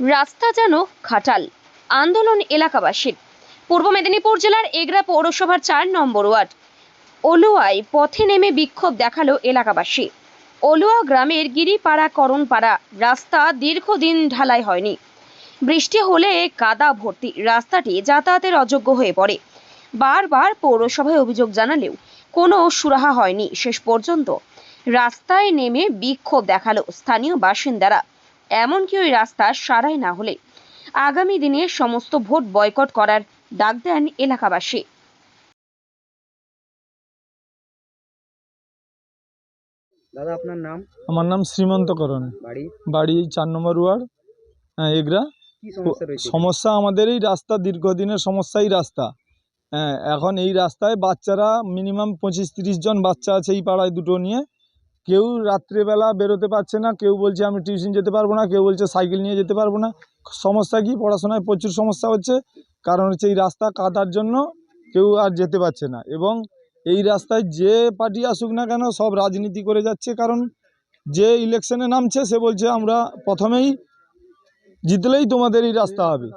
রাস্তা যেন খাটাল। আন্দোলন এলাকাবাসীর। পূর্ব মেদিনীপুর জেলার এগরা পৌরসভার চার নম্বর ওয়ার্ড। অলুয়ায় পথে নেমে বিক্ষোভ দেখাল এলাকাবাসী। অলুয়া গ্রামের গিরিপাড়া করণপাড়া রাস্তা দীর্ঘদিন ঢালাই হয়নি। বৃষ্টি হলে কাদা ভর্তি রাস্তাটি যাতায়াতের অযোগ্য হয়ে পড়ে। বারবার পৌরসভায় অভিযোগ জানালেও কোনো সুরাহা হয়নি শেষ পর্যন্ত। রাস্তায় নেমে বিক্ষোভ দেখাল স্থানীয় বাসিন্দারা। এমনকি ওই রাস্তা সারাই না হলে। আগামী দিনে সমস্ত ভোট বয়কট করার ডাক দেন এলাকাবাসী। দাদা আপনার নাম? আমার নাম শ্রীমন্তকরণ। বাড়ি? বাড়ি চার নম্বর ওয়ার্ড হ্যাঁ, এগরা। সমস্যা আমাদের এই রাস্তা দীর্ঘদিনের সমস্যা এই রাস্তা। হ্যাঁ এখন এই রাস্তায় বাচ্চারা মিনিমাম পঁচিশ তিরিশ জন বাচ্চা আছে এই পাড়ায় দুটো নিয়ে। কেউ রাত্রেবেলা বেরোতে পারছে না, কেউ বলছে আমি টিউশন যেতে পারব না, কেউ বলছে সাইকেল নিয়ে যেতে পারব না। সমস্যা কি? পড়াশোনায় প্রচুর সমস্যা হচ্ছে। কারণ হচ্ছে এই রাস্তা কাদার জন্য কেউ আর যেতে পারছে না এবং এই রাস্তায় যে পার্টি আসুক না কেন সব রাজনীতি করে যাচ্ছে। কারণ যে ইলেকশনে নামছে, সে বলছে আমরা প্রথমেই জিতলেই তোমাদের এই রাস্তা হবে।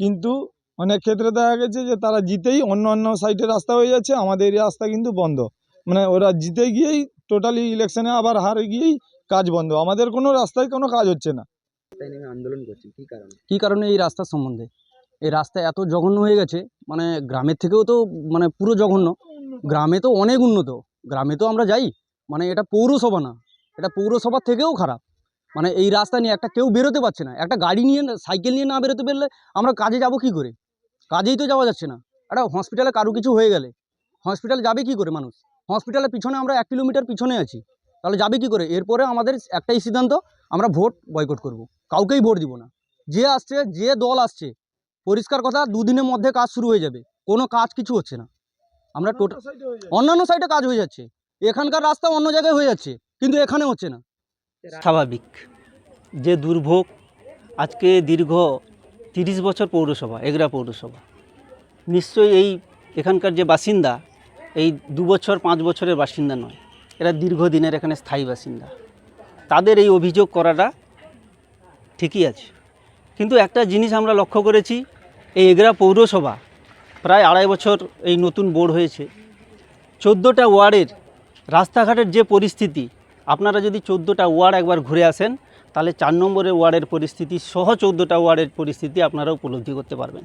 কিন্তু অনেক ক্ষেত্রে দেখা গেছে যে তারা জিতেই অন্য অন্য সাইডে রাস্তা হয়ে যাচ্ছে। আমাদের এই রাস্তা কিন্তু বন্ধ। মানে ওরা জিতে গিয়েই টোটালি ইলেকশনে আবার হারে গিয়েই কাজ বন্ধ। আমাদের কোনো রাস্তায় কোনো কাজ হচ্ছে না। আন্দোলন করছি কি কারণে? কী কারণে এই রাস্তার সম্বন্ধে? এই রাস্তা এত জঘন্য হয়ে গেছে মানে গ্রামের থেকেও তো মানে পুরো জঘন্য। গ্রামে তো অনেক উন্নত গ্রামে তো আমরা যাই মানে এটা পৌরসভা না এটা পৌরসভার থেকেও খারাপ। মানে এই রাস্তা নিয়ে একটা কেউ বেরোতে পারছে না একটা গাড়ি নিয়ে না- সাইকেল নিয়ে না বেরোতে পারলে আমরা কাজে যাব কি করে? কাজেই তো যাওয়া যাচ্ছে না। একটা হসপিটালে কারও কিছু হয়ে গেলে হসপিটাল যাবে কি করে মানুষ? হসপিটালের পিছনে আমরা এক কিলোমিটার পিছনে আছি। তাহলে যাবে কি করে? এরপরে আমাদের একটাই সিদ্ধান্ত আমরা ভোট বয়কট করব। কাউকেই ভোট দিব না। যে আসছে যে দল আসছে পরিষ্কার কথা দুদিনের মধ্যে কাজ শুরু হয়ে যাবে। কোনো কাজ কিছু হচ্ছে না। আমরা টোটাল অন্যান্য সাইডে কাজ হয়ে যাচ্ছে। এখানকার রাস্তা অন্য জায়গায় হয়ে যাচ্ছে কিন্তু এখানে হচ্ছে না। স্বাভাবিক। যে দুর্ভোগ আজকে দীর্ঘ তিরিশ বছর পৌরসভা এগরা পৌরসভা নিশ্চয়ই এই এখানকার যে বাসিন্দা এই দু বছর, পাঁচ বছরের বাসিন্দা নয়। এরা দীর্ঘদিনের এখানে স্থায়ী বাসিন্দা। তাদের এই অভিযোগ করাটা ঠিকই আছে। কিন্তু একটা জিনিস আমরা লক্ষ্য করেছি, এই এগরা পৌরসভা প্রায় আড়াই বছর এই নতুন বোর্ড হয়েছে। চোদ্দোটা ওয়ার্ডের রাস্তাঘাটের যে পরিস্থিতি, আপনারা যদি চোদ্দোটা ওয়ার্ড একবার ঘুরে আসেন, তাহলে চার নম্বরের ওয়ার্ডের পরিস্থিতি সহ চোদ্দোটা ওয়ার্ডের পরিস্থিতি আপনারা উপলব্ধি করতে পারবেন।